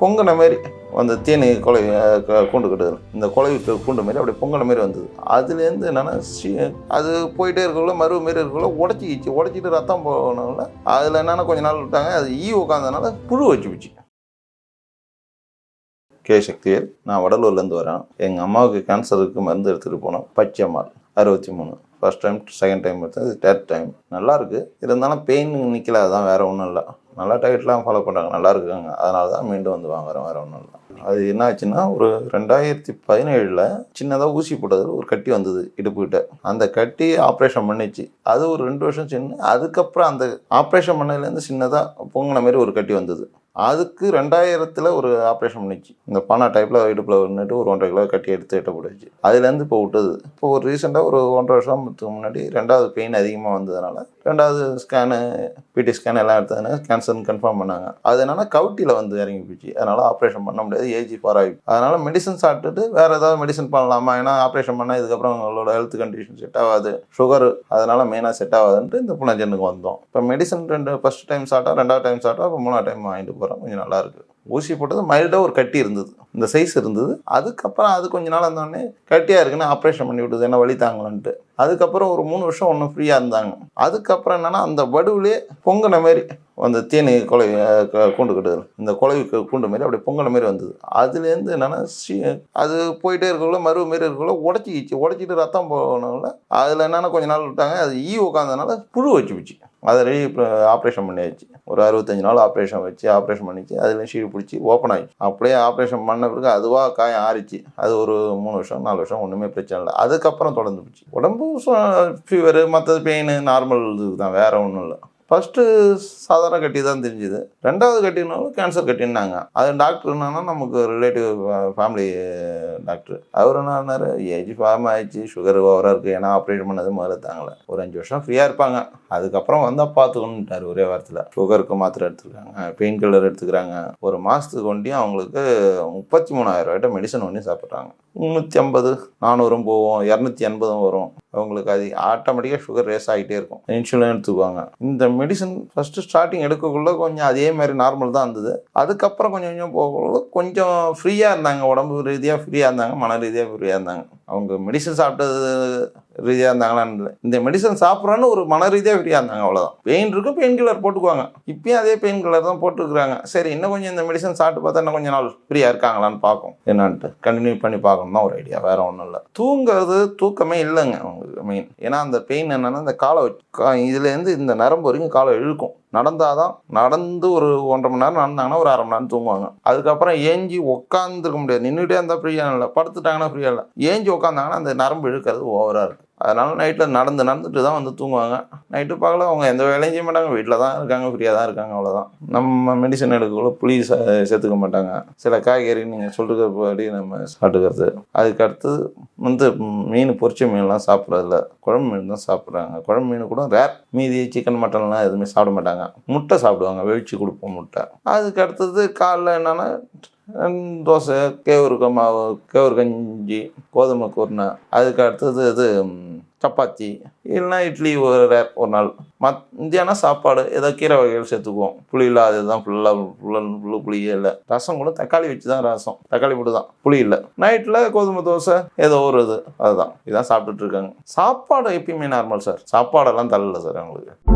பொங்கின மாதிரி அந்த தேனி கொலை க- கூண்டு கட்டுதல். இந்த கொலைக்கு கூண்டு மாதிரி அப்படியே பொங்கின மாதிரி வந்தது. அதுலேருந்து என்னென்னா அது போயிட்டே இருக்கக்குள்ள மருவு மாரி இருக்கக்குள்ள உடச்சிக்கிச்சு உடச்சிட்டு ரத்தம் போனவங்கள அதில் என்னென்னா கொஞ்ச நாள் விட்டாங்க. அது ஈ உட்காந்ததுனால புழு வச்சு போச்சு. கே சக்திவேல் நான் வடலூர்லேருந்து வரேன். எங்கள் அம்மாவுக்கு கேன்சருக்கு மருந்து எடுத்துகிட்டு போனோம். பச்சைமால் அறுபத்தி மூணு. ஃபர்ஸ்ட் டைம் செகண்ட் டைம் எடுத்தது தேர்ட் டைம் நல்லாயிருக்கு இருந்தாலும் பெயின் நிற்கல அதுதான் வேறு ஒன்றும் இல்லை. நல்லா டயட்லாம் ஃபாலோ பண்ணுறாங்க நல்லா இருக்காங்க. அதனால தான் மீண்டும் வந்து வாங்குறேன் வேறு ஒன்றும் இல்லை அது என்ன ஆச்சுன்னா ஒரு ரெண்டாயிரத்தி பதினேழில் சின்னதாக ஊசி போட்டதில் ஒரு கட்டி வந்தது இடுப்புக்கிட்ட. அந்த கட்டி ஆப்ரேஷன் பண்ணிச்சு. அது ஒரு ரெண்டு வருஷம் சின்ன அதுக்கப்புறம் அந்த ஆப்ரேஷன் பண்ணதுலேருந்து சின்னதாக பொங்கின மாதிரி ஒரு கட்டி வந்தது. அதுக்கு ரெண்டாயிரத்தில் ஒரு ஆப்ரேஷன் பண்ணிச்சு. இந்த பானா டைப்பில் இடுப்பில் நின்றுட்டு ஒரு ஒன்றரை கிலோ கட்டி எடுத்து எட்ட போட்டுச்சு. அதுலேருந்து இப்போ விட்டது இப்போ ஒரு ரீசெண்டாக ஒரு ஒன்றரை வருஷத்துக்கு முன்னாடி ரெண்டாவது பெயின் அதிகமாக வந்ததுனால ரெண்டாவது ஸ்கேனு பிடி ஸ்கேன் எல்லாம் எடுத்ததுனால கேன்சர்னு கன்ஃபார்ம் பண்ணாங்க. அது என்னென்னா கவுட்டியில் வந்து இறங்கி போச்சு. அதனால் ஆப்ரேஷன் பண்ண முடியாது. ஏஜி ஃபார் அதனால் மெடிசன் சாப்பிட்டுட்டு வேறு ஏதாவது மெடிசன் பண்ணலாமா? ஏன்னா ஆப்ரேஷன் பண்ணால் இதுக்கப்புறம் உங்களோட ஹெல்த் கண்டிஷன் செட் ஆகாது. சுகர் அதனால் மெயினாக செட் ஆகாதுன்ட்டு இந்த புனஞ்சனுக்கு வந்தோம். இப்போ மெடிசன் ரெண்டு ஃபர்ஸ்ட் டைம் சாப்பிட்டா ரெண்டாவது டைம் சாப்பிட்டா இப்போ மூணாவது டைம் வாங்கிட்டு போகிறோம் கொஞ்சம் நல்லாயிருக்கு ஊசி போட்டது மைல்டாக ஒரு கட்டி இருந்தது. இந்த சைஸ் இருந்தது. அதுக்கப்புறம் அது கொஞ்ச நாள் இருந்தோடனே கட்டியாக இருக்குன்னு ஆப்ரேஷன் பண்ணி விட்டது. என்ன வழி தாங்கலன்ட்டு. அதுக்கப்புறம் ஒரு மூணு வருஷம் ஒன்றும் ஃப்ரீயாக இருந்தாங்க. அதுக்கப்புறம் என்னென்னா அந்த வடுவிலே பொங்கின மாதிரி அந்த தேனி கொலை க- கூண்டு கட்டுதல். இந்த கொலை கூண்டு மாரி அப்படியே பொங்கல் மாதிரி வந்தது. அதுலேருந்து என்னென்னா சீ அது போயிட்டே இருக்கக்குள்ள மருவு மாரி இருக்கக்குள்ள உடச்சிக்கிச்சு. உடச்சிட்டு ரத்தம் போனவங்கள அதில் என்னென்னா கொஞ்ச நாள் விட்டாங்க. அது ஈ உட்காந்தனால புழு வச்சு போச்சு. அதை ரெடி ஆப்ரேஷன் பண்ணியாச்சு. ஒரு அறுபத்தஞ்சு நாள் ஆப்ரேஷன் வச்சு ஆப்ரேஷன் பண்ணிச்சு. அதில் சீடு பிடிச்சி ஓப்பன் ஆகிடுச்சு அப்படியே ஆப்ரேஷன் பண்ண பிறகு அதுவாக காயம் ஆறிச்சு. அது ஒரு மூணு வருஷம் நாலு வருஷம் ஒன்றுமே பிரச்சனை இல்லை. அதுக்கப்புறம் தொடர்ந்து போச்சு. உடம்பு ஃபீவரு மற்றது பெயின் நார்மல் இதுக்கு தான் வேறு ஒன்றும் இல்லை. ஃபஸ்ட்டு சாதாரண கட்டி தான் தெரிஞ்சுது. ரெண்டாவது கட்டினாலும் கேன்சர் கட்டினாங்க. அது டாக்டர் என்னன்னா நமக்கு ரிலேட்டிவ் ஃபேமிலி டாக்டர் அவர் என்னன்னாரு ஏஜ் ஃபார்ம் ஆயிடுச்சு. சுகர் ஓவராக இருக்குது ஏன்னா ஆப்ரேட் பண்ணது முதல்ல தாங்கலை. ஒரு அஞ்சு வருஷம் ஃப்ரீயாக இருப்பாங்க. அதுக்கப்புறம் வந்தால் பார்த்துக்கணுன்ட்டார் ஒரே வாரத்தில். சுகருக்கு மாத்திரை எடுத்துக்கிறாங்க பெயின் கில்லர் எடுத்துக்கிறாங்க. ஒரு மாதத்துக்கு ஒண்டியும் அவங்களுக்கு முப்பத்தி மூணாயிரம் ரூபாய்ட்ட மெடிசன் ஒன்றையும் சாப்பிட்றாங்க. முந்நூற்றி ஐம்பது நானூறும் போவோம் இரநூத்தி எண்பதும் வரும். அவங்களுக்கு அது ஆட்டோமேட்டிக்காக சுகர் ரேஸ் ஆகிட்டே இருக்கும். இன்சுலின் எடுத்துக்குவாங்க. இந்த மெடிசன் ஃபஸ்ட்டு ஸ்டார்டிங் எடுக்கக்குள்ளே கொஞ்சம் அதே மாதிரி நார்மல் தான் இருந்தது. அதுக்கப்புறம் கொஞ்சம் கொஞ்சம் போகக்குள்ள கொஞ்சம் ஃப்ரீயாக இருந்தாங்க. உடம்பு ரீதியாக ஃப்ரீயாக இருந்தாங்க. மன ரீதியாக ஃப்ரீயாக இருந்தாங்க. அவங்க மெடிசன் சாப்பிட்டது ரீதியாக இருந்தாங்களான்னு இல்லை. இந்த மெடிசன் சாப்பிட்றான்னு ஒரு மன ரீதியாக ஃப்ரீயாக இருந்தாங்க அவ்வளோதான் பெயின் இருக்கும் பெயின் கில்லர் போட்டுக்குவாங்க. இப்பயும் அதே பெயின் கில்லர் தான் போட்டுருக்குறாங்க. சரி இன்னும் கொஞ்சம் இந்த மெடிசன் சாப்பிட்டு பார்த்தா இன்னும் கொஞ்சம் நாள் ஃப்ரீயாக இருக்காங்களான்னு பார்க்கும் என்னான்ட்டு. கண்டினியூ பண்ணி பார்க்கணும் தான் ஒரு ஐடியா வேற ஒன்றும் இல்லை. தூங்குறது தூக்கமே இல்லைங்க. அவங்களுக்கு மெயின் ஏன்னா அந்த பெயின் என்னென்னா இந்த காலை வச்சு கா- இதுலேருந்து இந்த நரம்பு வரைக்கும் காலை இழுக்கும். நடந்தாதான் நடந்து ஒரு ஒன்றரை மணி நேரம் நடந்தாங்கன்னா ஒரு அரை மணி நேரம் தூங்குவாங்க. அதுக்கப்புறம் ஏஞ்சி உட்காந்துருக்க முடியாது. நின்றுட்டே இருந்தால் ஃப்ரீயாக இல்லை. படுத்துட்டாங்கன்னா ஃப்ரீயாக இல்லை. ஏஞ்சி உட்காந்தாங்கன்னா அந்த நரம்பு இழுக்கிறது ஓவராக இருக்குது அதனால் நைட்டில் நடந்து நடந்துட்டு தான் வந்து தூங்குவாங்க. நைட்டு பார்க்கல அவங்க எந்த வேலையும் செய்ய மாட்டாங்க. வீட்டில் தான் இருக்காங்க ஃப்ரீயாக தான் இருக்காங்க அவ்வளோதான் நம்ம மெடிசன் எடுக்கக்குள்ள புளி சேர்த்துக்க மாட்டாங்க. சில காய்கறி நீங்கள் சொல்கிறபடி நம்ம சாப்பிட்டுக்கிறது. அதுக்கடுத்து வந்து மீன் பொரிச்ச மீன்லாம் சாப்பிட்றதில்ல. குழம்பு மீன் தான் சாப்பிட்றாங்க. குழம்பு மீன் கூட ரேர் மீதி சிக்கன் மட்டன்லாம் எதுவுமே சாப்பிட மாட்டாங்க. முட்டை சாப்பிடுவாங்க. வெவிச்சு கொடுப்போம் முட்டை. அதுக்கு அடுத்தது காலைல என்னென்னா தோசை கேவுருக்கு மாவு கேவுரு கஞ்சி கோதுமை குருணை அதுக்கு அடுத்தது இது சப்பாத்தி. இல்லைன்னா இட்லி ஒரு ரேர் ஒரு நாள். மத் மத்தியானம் சாப்பாடு ஏதோ கீரை வகைகள் சேர்த்துக்குவோம். புளி இல்லாத தான் ஃபுல்லாக ஃபுல்லாக ஃபுல்லு புளியே இல்லை. ரசம் கூட தக்காளி வச்சு தான் ரசம். தக்காளி போட்டு தான் புளி இல்லை. நைட்டில் கோதுமை தோசை ஏதோ ஒரு இது அதுதான். இதான் சாப்பிட்டுட்டு இருக்காங்க. சாப்பாடு எப்பயுமே நார்மல் சார் சாப்பாடெல்லாம் தள்ளல சார் அவங்களுக்கு